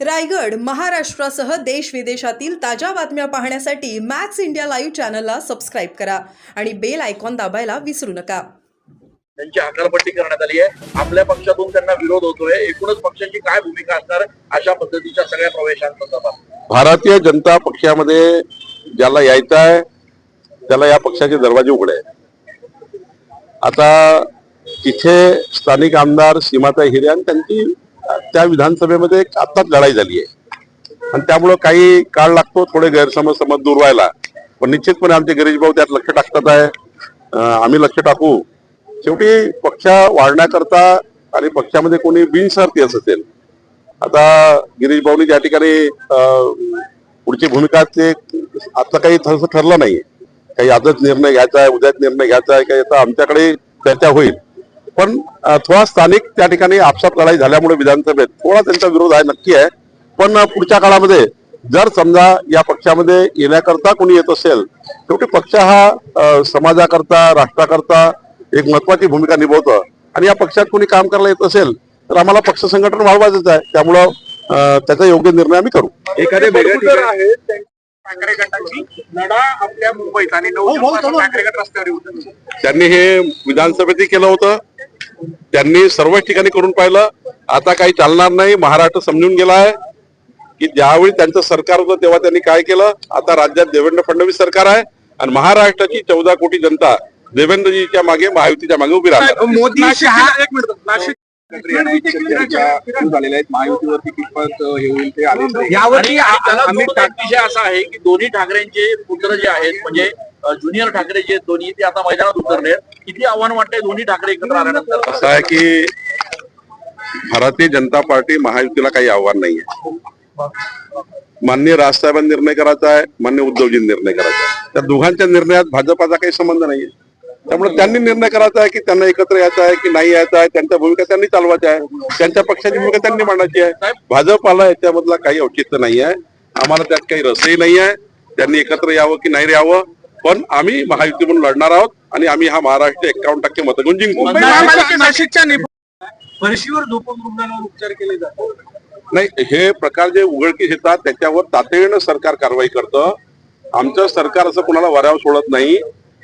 रायगड महाराष्ट्रासह देश विदेशातील ताज्या बातम्या पाहण्यासाठी मॅक्स इंडिया लाईव्ह चॅनलला सबस्क्राईब करा आणि बेल आयकॉन दाबायला विसरू नका. त्यांची हकालपट्टी करण्यात आली आहे. आपल्या पक्षातून त्यांना विरोध होतोय. एकूणच पक्षाची काय भूमिका असणार अशा पद्धतीच्या सगळ्या प्रवेशांसंदर्भात? भारतीय जनता पक्षामध्ये ज्याला यायचं आहे त्याला या पक्षाचे दरवाजे उघडे आहेत. आता तिथे स्थानिक आमदार सीमाताई हिरे आणि त्यांची त्या विधानसभेमध्ये एक आत्ताच लढाई झाली आहे. आणि त्यामुळं काही काळ लागतो थोडे गैरसमज समज दूर व्हायला. पण निश्चितपणे आमचे गिरीश भाऊ त्यात लक्ष टाकतात आहे. आम्ही लक्ष टाकू. शेवटी पक्ष वाढण्याकरता आणि पक्षामध्ये कोणी बिनशर्ती असं असेल आता गिरीश भाऊनी त्या ठिकाणी पुढची भूमिका ते आता काही ठरलं नाही काही आजच निर्णय घ्यायचा आहे उद्याच निर्णय घ्यायचा आहे काही आता आमच्याकडे चर्चा होईल. पण थोडा स्थानिक त्या ठिकाणी आपसात लढाई झाल्यामुळे विधानसभेत थोडा त्यांचा विरोध आहे नक्की आहे. पण पुढच्या काळामध्ये जर समजा या पक्षामध्ये येण्याकरता कोणी येत असेल शेवटी पक्ष हा समाजाकरता राष्ट्राकरता एक महत्वाची भूमिका निभवतं. आणि या पक्षात कोणी काम करायला येत असेल तर आम्हाला पक्ष संघटन वाढवायचंच आहे. त्यामुळं त्याचा योग्य निर्णय आम्ही करू. एखाद्या वेगळ्या ठिकाणी ठाकरे गटाची लढा आपल्या मुंबईत आणि ठाकरे गट रस्त्यावर येऊन त्यांनी हे विधानसभेतही केलं होतं. त्यांनी सर्वच ठिकाणी करून पाहिलं. आता काही चालणार नाही. महाराष्ट्र समजून गेला आहे की ज्यावेळी त्यांचं सरकार होतं तेव्हा त्यांनी काय केलं? आता राज्यात देवेंद्र फडणवीस सरकार आहे आणि महाराष्ट्राची चौदा कोटी जनता देवेंद्रजीच्या मागे महायुतीच्या मागे उभी राहणार. मोदी एक मिनिट. नाशिक झालेल्या आहेत. महायुतीवरती कितपत हे होईल ते आले यावरती असा आहे की दोन्ही ठाकरेंचे पुत्र जे आहेत म्हणजे ज्युनियर ठाकरे जे दोन्ही ते आता मैदानात उतरले किती आव्हान वाटतंय दोन्ही ठाकरे एकत्र आल्यानंतर? असं आहे की भारतीय जनता पार्टी महायुतीला काही आव्हान नाहीये. मान्य राजसाहेबांनी निर्णय करायचा आहे मान्य उद्धवजींनी निर्णय करायचा आहे. त्या दोघांच्या निर्णयात भाजपाचा काही संबंध नाहीये. त्यामुळे त्यांनी निर्णय करायचा आहे की त्यांना एकत्र यायचं आहे की नाही यायचं आहे त्यांच्या भूमिका त्यांनी चालवायची आहे त्यांच्या पक्षाची भूमिका त्यांनी मांडायची आहे. भाजपाला याच्यामधला काही औचित्य नाही आहे आम्हाला त्यात काही रसही नाही आहे त्यांनी एकत्र यावं की नाही यावं पण आम्ही महायुती म्हणून लढणार आहोत आणि आम्ही हा महाराष्ट्र एकावन्न टक्के मत घेऊन जिंकू नाशिकच्या फरशीवर झोपून रुग्णांवर उपचार केले जातात. नाही हे प्रकार जे उघडकीस येतात त्याच्यावर तातडीनं सरकार कारवाई करतं. आमचं सरकार असं कोणाला वऱ्यावर सोडत नाही.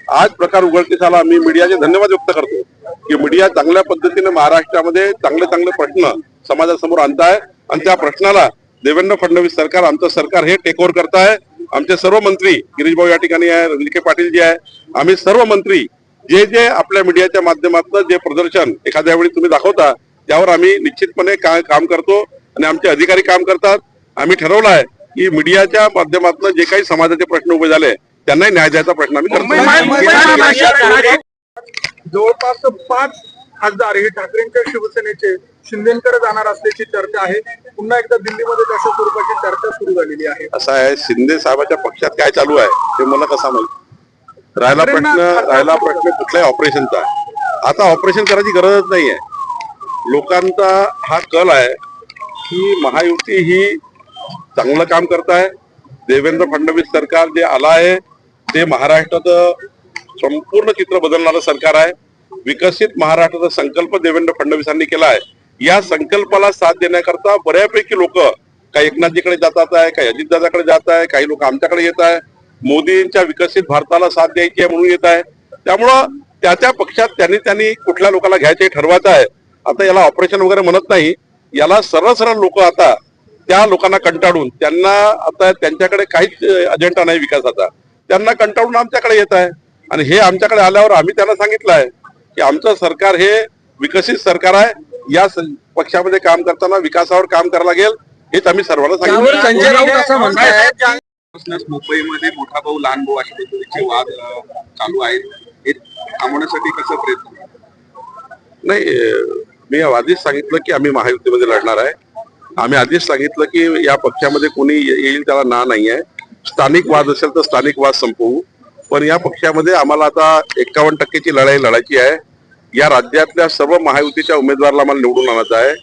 आज प्रकार उघडकीस आला मी मीडियाचे धन्यवाद व्यक्त करतो की मीडिया चांगल्या पद्धतीने महाराष्ट्रामध्ये चांगले चांगले प्रश्न समाजासमोर आणताय. आणि त्या प्रश्नाला देवेंद्र फडणवीस सरकार आमचं सरकार हे टेक ओव्हर करताय. आमचे सर्व मंत्री गिरीश भाऊ या ठिकाणी आहे विखे पाटील जे आहे आम्ही सर्व मंत्री जे जे आपल्या मीडियाच्या माध्यमातून जे प्रदर्शन एखाद्या वेळी तुम्ही दाखवता त्यावर आम्ही निश्चितपणे का- काम करतो आणि आमचे अधिकारी काम करतात आम्ही ठरवलं आहे की मीडियाच्या माध्यमातून जे काही समाजाचे प्रश्न उभे झाले त्यांनाही न्याय द्यायचा प्रश्न आम्ही करतो जवळपास पाच खासदार हे ठाकरेंच्या शिवसेनेचे शिंदेकडे जाणार असल्याची चर्चा आहे. पुन्हा एकदा दिल्लीमध्ये तशा स्वरूपाची चर्चा सुरू झालेली आहे. असं आहे शिंदे साहेबाच्या पक्षात काय चालू आहे ते मला कसा माहीत? राहिला प्रश्न राहिला प्रश्न कुठल्याही ऑपरेशनचा. आता ऑपरेशन करायची गरजच नाहीये. लोकांचा हा कल आहे की महायुती ही चांगलं काम करताय. देवेंद्र फडणवीस सरकार जे आलं आहे ते महाराष्ट्राचं संपूर्ण चित्र बदलणारं सरकार आहे. विकसित महाराष्ट्राचा संकल्प देवेंद्र फडणवीसांनी केला आहे. या संकल्पाला साथ देण्याकरता बऱ्यापैकी लोक काही एकनाथजीकडे जातात आहे काही अजितदादाकडे जात आहे काही लोक आमच्याकडे येत आहे. मोदींच्या विकसित भारताला साथ द्यायची आहे म्हणून येत आहे. त्यामुळं त्या त्या पक्षात त्यांनी त्यांनी कुठल्या लोकांना घ्यायचे हे ठरवायचं आहे. आता याला ऑपरेशन वगैरे म्हणत नाही. याला सरळ सरळ लोक आता त्या लोकांना कंटाळून त्यांना आता त्यांच्याकडे काहीच अजेंडा नाही विकासाचा. त्यांना कंटाळून आमच्याकडे येत आहे. आणि हे आमच्याकडे आल्यावर आम्ही त्यांना सांगितलं आहे की आमचं सरकार हे विकसित सरकार आहे. या पक्षामध्ये काम करताना विकासावर काम करायला लागेल हेच आम्ही सर्वांना सांगितलं. मुंबईमध्ये मोठा भाऊ लहान भाऊ अशा पद्धतीचे वाद चालू आहेत. हे थांबवण्यासाठी कसं प्रयत्न नाही मी आधीच सांगितलं की आम्ही महायुतीमध्ये लढणार आहे. आम्ही आधीच सांगितलं की या पक्षामध्ये कोणी येईल त्याला ना नाही आहे स्थानिक वाद असेल तर स्थानिक वाद संपवू. पण या पक्षामध्ये आम्हाला आता एकावन्न टक्केची लढाई लढायची आहे. या राज्यातल्या सर्व महायुतीच्या उमेदवाराला आम्हाला निवडून आणायचं आहे.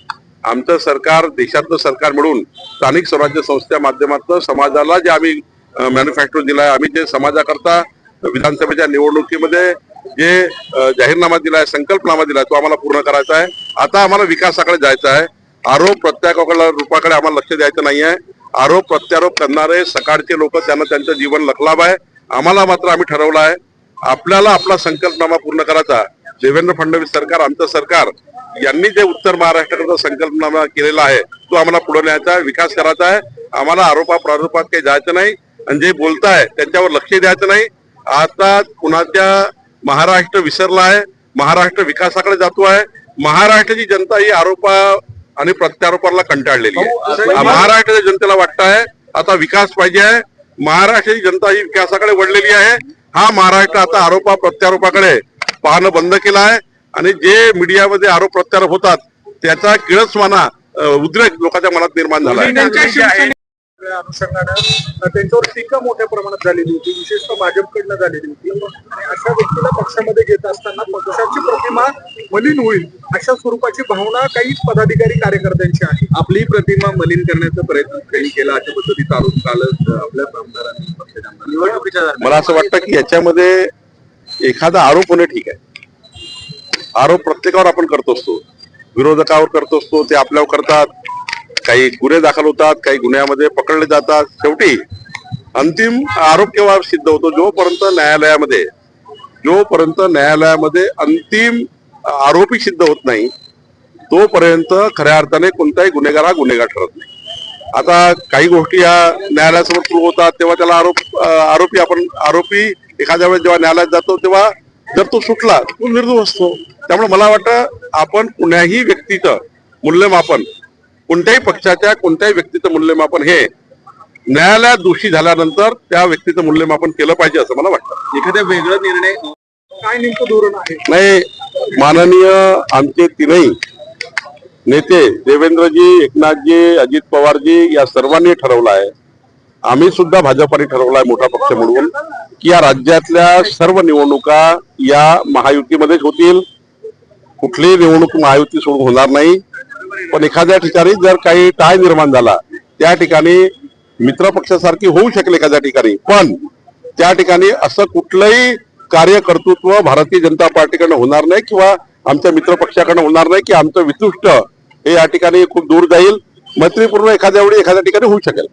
आमचं सरकार देशातलं सरकार मिळून स्थानिक स्वराज्य संस्थेच्या माध्यमातून समाजाला जे आम्ही मॅन्युफॅक्चर दिलाय आम्ही जे समाजाकरता विधानसभेच्या निवडणुकीमध्ये जे जाहीरनामा जाहीरनामा दिलाय संकल्पनामा दिला आहे तो आम्हाला पूर्ण करायचा आहे. आता आम्हाला विकासाकडे जायचं आहे. आरोप प्रत्यारोपाकडे रूपाकडे आम्हाला लक्ष द्यायचं नाही आहे आरोप प्रत्यारोप करणारे सकाळचे लोक त्यांना त्यांचं जीवन लखलाभ आहे आम्हाला मात्र आम्ही ठरवलं आहे. आपल्याला आपला संकल्पनामा पूर्ण करायचा देवेंद्र फडणवीस सरकार आमचं सरकार यांनी जे उत्तर महाराष्ट्राकरता संकल्पनामा केलेला आहे तो आम्हाला पुढे न्यायचा आहे विकास करायचा आहे. आम्हाला आरोपा प्रारोपात काही जायचं नाही. आणि जे बोलताय त्यांच्यावर लक्ष द्यायचं नाही. आता कुणाच्या महाराष्ट्र विसरला आहे महाराष्ट्र विकासाकडे जातो आहे. महाराष्ट्राची जनता ही आरोपा आणि प्रत्यारोपाला कंटाळलेली आहे. महाराष्ट्राच्या जनतेला वाटतं आहे आता विकास पाहिजे आहे. महाराष्ट्राची जनता ही विकासाकडे वळलेली आहे. हा महाराष्ट्र आता आरोपा प्रत्यारोपाकडे पाहणं बंद केलं आहे आणि जे मीडियामध्ये आरोप प्रत्यारोप होतात त्याचा किळसमाना अं, उद्रेक लोकांच्या मनात निर्माण झाला आहे. अनुषंगानं त्यांच्यावर टीका मोठ्या प्रमाणात झालेली होती. विशेषतः भाजपकडनं झालेली होती. आणि अशा व्यक्तीला पक्षामध्ये घेत असताना पक्षाची प्रतिमा मलिन होईल अशा स्वरूपाची भावना काही पदाधिकारी कार्यकर्त्यांची आहे. आपली प्रतिमा मलिन करण्याचा प्रयत्न त्यांनी केला. अशा पद्धतीचा आरोप कालच आपल्या आमदारांनी. मला असं वाटतं की याच्यामध्ये एखादा आरोप होणे ठीक आहे. आरोप प्रत्येकावर आपण करतो असतो. विरोधकावर करत असतो ते आपल्यावर करतात. काही गुन्हे दाखल होतात काही गुन्ह्यामध्ये पकडले जातात. शेवटी अंतिम आरोप केव्हा सिद्ध होतो? जोपर्यंत न्यायालयामध्ये जोपर्यंत न्यायालयामध्ये अंतिम आरोपी सिद्ध होत नाही तोपर्यंत खऱ्या अर्थाने कोणताही गुन्हेगार हा गुन्हेगार ठरत नाही. आता काही गोष्टी या न्यायालयासमोर सुरू होतात तेव्हा त्याला आरोप आरोपी आपण आरोपी एखाद्या वेळेस जेव्हा न्यायालयात जातो तेव्हा जर तो सुटला तो निर्दोष असतो. त्यामुळे मला वाटतं आपण कुण्याही व्यक्तीचं मूल्यमापन कोणत्याही पक्षाच्या कोणत्याही व्यक्तीचं मूल्यमापन हे न्यायालयात दोषी झाल्यानंतर त्या व्यक्तीचं मूल्यमापन केलं पाहिजे असं मला वाटतं. एखाद्या वेगळा निर्णय काय नेमकं धोरण आहे? नाही माननीय आमचे तीनही नेते देवेंद्रजी एकनाथजी अजित पवारजी या सर्वांनी ठरवलं आहे. आम्ही सुद्धा भाजपाने ठरवलं आहे मोठा पक्ष म्हणून. की या राज्यातल्या सर्व निवडणुका या महायुतीमध्येच होतील. कुठलीही निवडणूक महायुती सोडून होणार नाही. पण एखाद्या ठिकाणी जर काही टाळ निर्माण झाला त्या ठिकाणी मित्र पक्षासारखी होऊ शकेल एखाद्या ठिकाणी. पण त्या ठिकाणी असं कुठलंही कार्यकर्तृत्व भारतीय जनता पार्टीकडनं होणार नाही किंवा आमच्या मित्र पक्षाकडनं होणार नाही की आमचं वितुष्ट हे या ठिकाणी खूप दूर जाईल. मैत्रीपूर्ण एखाद्या वेळी एखाद्या ठिकाणी होऊ शकेल.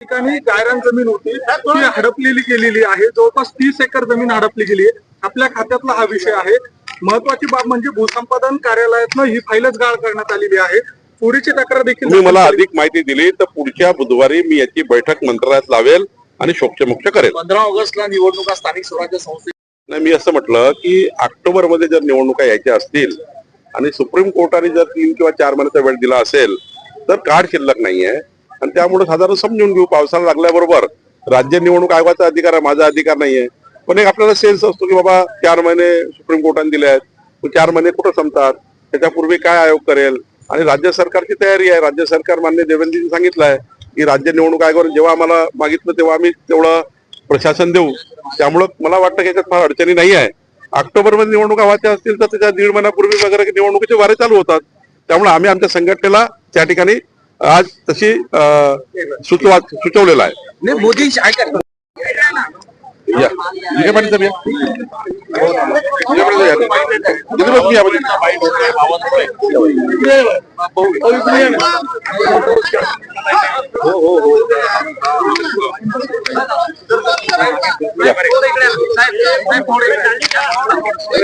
ठिकाणी गायरान जमीन होती. ती हडपलेली गेलेली आहे. जवळपास तीस एकर जमीन हडपली गेली आहे. आपल्या खात्यातला हा विषय आहे. महत्वाची बाब म्हणजे भूसंपादन कार्यालयातनं ही फाईलच गाळ करण्यात आलेली आहे. चोरीची तक्रार देखील तुम्ही मला. अधिक माहिती दिली तर पुढच्या बुधवारी मी याची बैठक मंत्रालयात लावेल आणि शोक्षमोक्ष करेल. पंधरा ऑगस्टला निवडणुका स्थानिक स्वराज्य संस्थे नाही मी असं म्हटलं की ऑक्टोबरमध्ये जर निवडणुका यायच्या असतील आणि सुप्रीम कोर्टाने जर तीन किंवा चार महिन्याचा वेळ दिला असेल तर कार्ड शिल्लक नाहीये. आणि त्यामुळे साधारण समजून घेऊ पावसाला लागल्याबरोबर राज्य निवडणूक आयोगाचा अधिकार आहे माझा अधिकार नाहीये. पण एक आपल्याला सेन्स असतो की बाबा चार महिने सुप्रीम कोर्टाने दिले आहेत. चार महिने कुठं संपतात? त्याच्यापूर्वी काय आयोग करेल? आणि राज्य सरकारची तयारी आहे. राज्य सरकार मान्य देवेंद्रजी सांगितलं आहे की राज्य निवडणूक आयोगावर जेव्हा आम्हाला मागितलं तेव्हा आम्ही तेवढं प्रशासन देऊ. त्यामुळं मला वाटतं की याच्यात फार अडचणी नाही आहे. ऑक्टोबरमध्ये निवडणुका व्हायच्या असतील तर त्याच्या दीड महिन्यापूर्वी वगैरे निवडणुकीचे वारे चालू होतात. त्यामुळे आम्ही आमच्या संघटनेला त्या ठिकाणी आज तशी सुचवा सुचवलेलं आहे. नाही मोदी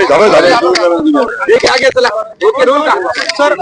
झालं झालं सर.